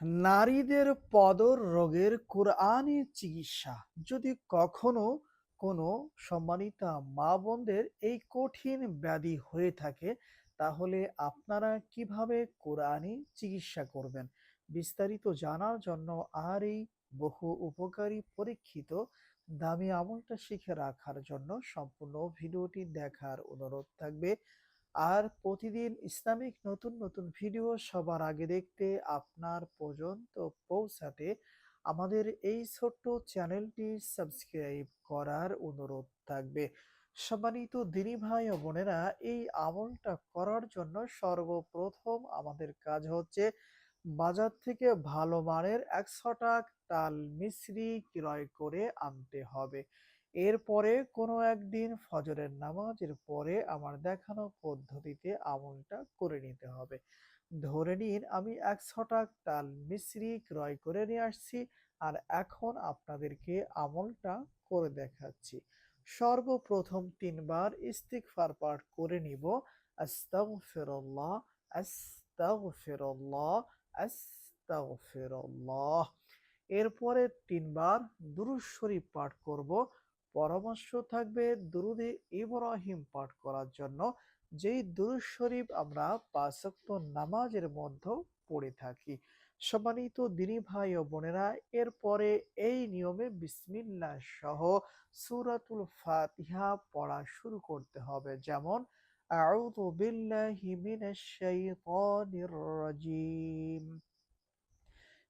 নারীদের পদর রোগের কোরআনি চিকিৎসা। যদি কখনো কোনো সম্মানিতা মা বোনদের এই কঠিন ব্যাধি হয়ে থাকে, তাহলে আপনারা কীভাবে কোরআনি চিকিৎসা করবেন? বিস্তারিত জানার জন্য আর এই বহু উপকারী পরীক্ষিত দামি আমলটা শিখে রাখার জন্য সম্পূর্ণ ভিডিওটি দেখার অনুরোধ থাকবে। আর প্রতিদিন ইসলামিক নতুন নতুন ভিডিও সবার আগে দেখতে আপনার পর্যন্ত পৌঁছাতে আমাদের এই ছোট্ট চ্যানেলটি সাবস্ক্রাইব করার অনুরোধ থাকবে। সম্মানিত দিনী ভাই ও বোনেরা, এই আমলটা করার জন্য সর্বপ্রথম আমাদের কাজ হচ্ছে বাজার থেকে ভালো মানের একশো টাক তাল মিশ্রি ক্রয় করে আনতে হবে। এরপরে কোনো একদিন ফজরের নামাজের পরে আমার দেখানো পদ্ধতিতে আমলটা করে নিতে হবে। ধরে নিন আমি একশো টাক তাল মিশ্রি ক্রয় করে নিয়ে আসছি আর এখন আপনাদেরকে আমলটা করে দেখাচ্ছি। সর্বপ্রথম তিনবার ইস্তিগফার পাঠ করে নিব। আস্তাগফিরুল্লাহ আস্তাগফিরুল্লাহ আস্তাগফিরুল্লাহ। এরপরে তিনবার দুরূদ শরীফ পাঠ করব। পরামর্শ থাকবে দুরুদে ইব্রাহিম পাঠ করার জন্য। যেই দুরূদ শরীফ আমরা পাঁচ নামাজের মধ্যে পড়ে থাকি। সম্মানিত দিনী ভাই ও বোনেরা, এরপরে এই নিয়মে বিসমিল্লাহ সহ সুরাতুল ফাতিহা পড়া শুরু করতে হবে। যেমন, আউযু বিল্লাহি মিনাশ শাইতানির রাজিম।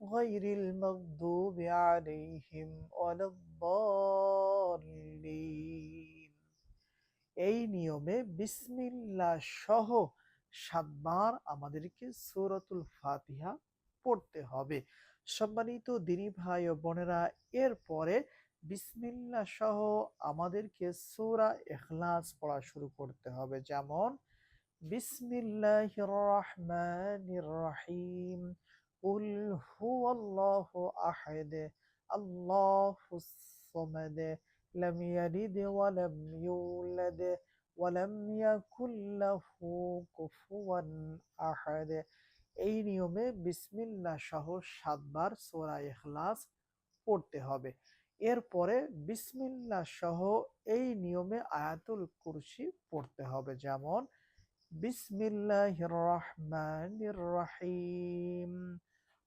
غير المغضوب عليهم ولا الضالين এই নিয়মে বিসমিল্লাহ সহ সাতবার আমাদেরকে সূরাতুল ফাতিহা পড়তে হবে সম্মানিত দিনী ভাই ও বোনেরা এরপরে বিসমিল্লাহ সহ আমাদেরকে সূরা ইখলাস পড়া শুরু করতে হবে যেমন বিসমিল্লাহির রহমানির রহিম কুল হুয়াল্লাহু আহাদ আল্লাহুস সামাদ লাম ইয়ালিদ ওয়া লাম ইউলাদ ওয়া লাম ইয়াকুল লাহু কুফুয়ান এই নিয়মে বিসমিল্লাহ সহ সাতবার সোরা পড়তে হবে। এরপরে বিসমিল্লা সহ এই নিয়মে আয়াতুল কুরসি পড়তে হবে। যেমন বিসমিল্লাহ রহমান রহিম।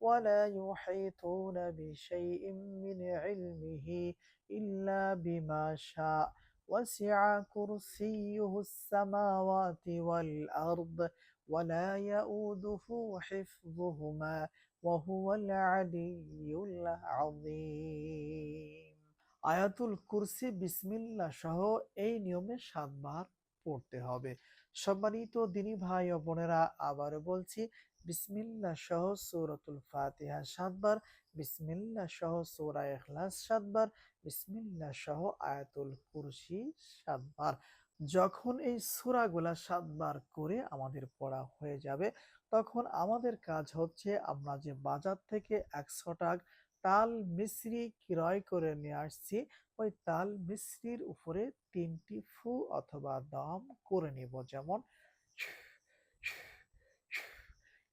ولا يحيطون بشيء من علمه إلا بما شاء وسع كرسيه السماوات والأرض ولا يؤوده حفظهما وهو العلي العظيم আয়াতুল কুরসি বিসমিল্লাহ সহ এই নিয়মে সাতবার পড়তে হবে। সম্মানিত দিনী ভাই ও বোনেরা আবার বলছি বিসমিল্লাহ সহ সূরাতুল ফাতিহা সাতবার বিসমিল্লা সহ সূরা ইখলাস সাতবার বিসমিল্লাহ সহ আয়াতুল কুরসি সাতবার। যখন এই সূরাগুলা সাতবার করে আমাদের পড়া হয়ে যাবে, তখন আমাদের কাজ হচ্ছে আমরা যে বাজার থেকে একশো টাকা তাল মিশ্রি ক্রয় করে নিয়ে আসছি। ওই তাল মিশ্রির উপরে তিনটি ফু অথবা দম করে নিব যেমন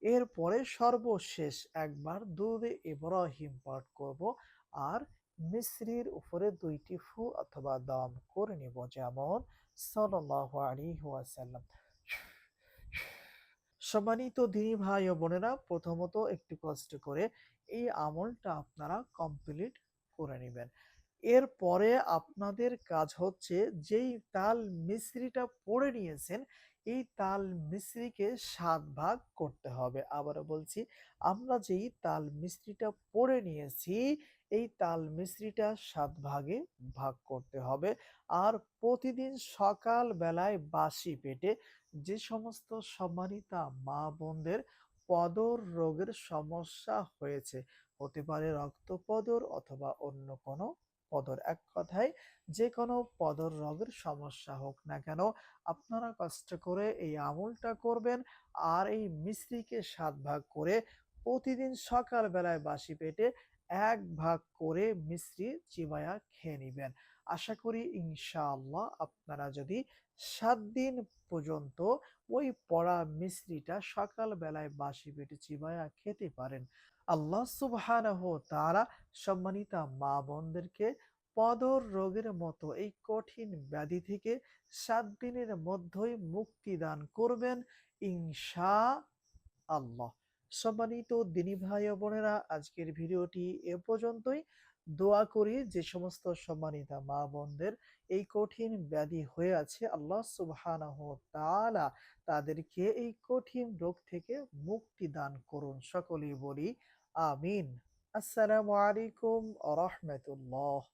এরপরে সর্বশেষ একবার দুধে ইব্রাহিম পাঠ করব আর মিশ্রির উপরে দুইটি ফু অথবা দম করে নিব যেমন সাল্লাল্লাহু আলাইহি ওয়াসাল্লাম। সম্মানিত দিনী ভাই ও বোনেরা প্রথমত একটু কষ্ট করে এই আমলটা আপনারা কমপ্লিট করে নেবেন এরপরে আপনাদের কাজ হচ্ছে যেই তাল মিশ্রিটা পড়ে নিয়েছেন, এই তাল মিশ্রিকে সাত ভাগ করতে হবে। আবারও বলছি, আমরা যেই তাল মিশ্রিটা পড়ে নিয়েছি, এই তাল মিশ্রিটা ৭ ভাগে ভাগ করতে হবে। আর প্রতিদিন সকাল বেলায় বাসি পেটে যে সমস্ত সম্মানিতা মা-বোনদের পদর রোগের সমস্যা হয়েছে, হতে পারে রক্তপদর অথবা অন্য কোনো পদর। এক কথায় যে কোনো পদর রোগের সমস্যা হোক না কেন, আপনারা কষ্ট করে এই আমলটা করবেন আর এই মিশ্রিকে সাত ভাগ করে প্রতিদিন সকাল বেলায় বাসি পেটে এক ভাগ করে মিশ্রি চিবায়া খেয়ে নিবেন। আশা করি ইনশাআল্লাহ আপনারা যদি সাত দিন পর্যন্ত ওই পড়া মিশ্রিটা সকাল বেলায় বাসি পেটে চিবায়া খেতে পারেন, আল্লাহ সুবহানাহু তাআলা সম্মানিতা মা-বোনদেরকে পদর রোগের মতো এই কঠিন ব্যাধি থেকে সাত দিনের মধ্যেই মুক্তি দান করবেন ইনশাআল্লাহ। সম্মানিত দিনী ভাই বোনেরা, আজকের ভিডিওটি এ পর্যন্তই। দোয়া করি যে সমস্ত সম্মানিতা মা-বোনদের এই কঠিন ব্যাধি হয়ে আছে, আল্লাহ সুবহানাহু তাআলা তাদেরকে এই কঠিন রোগ থেকে মুক্তি দান করুন। সকলেই বলি, আমিন। আসসালামু আলাইকুম রাহমাতুল্লাহ।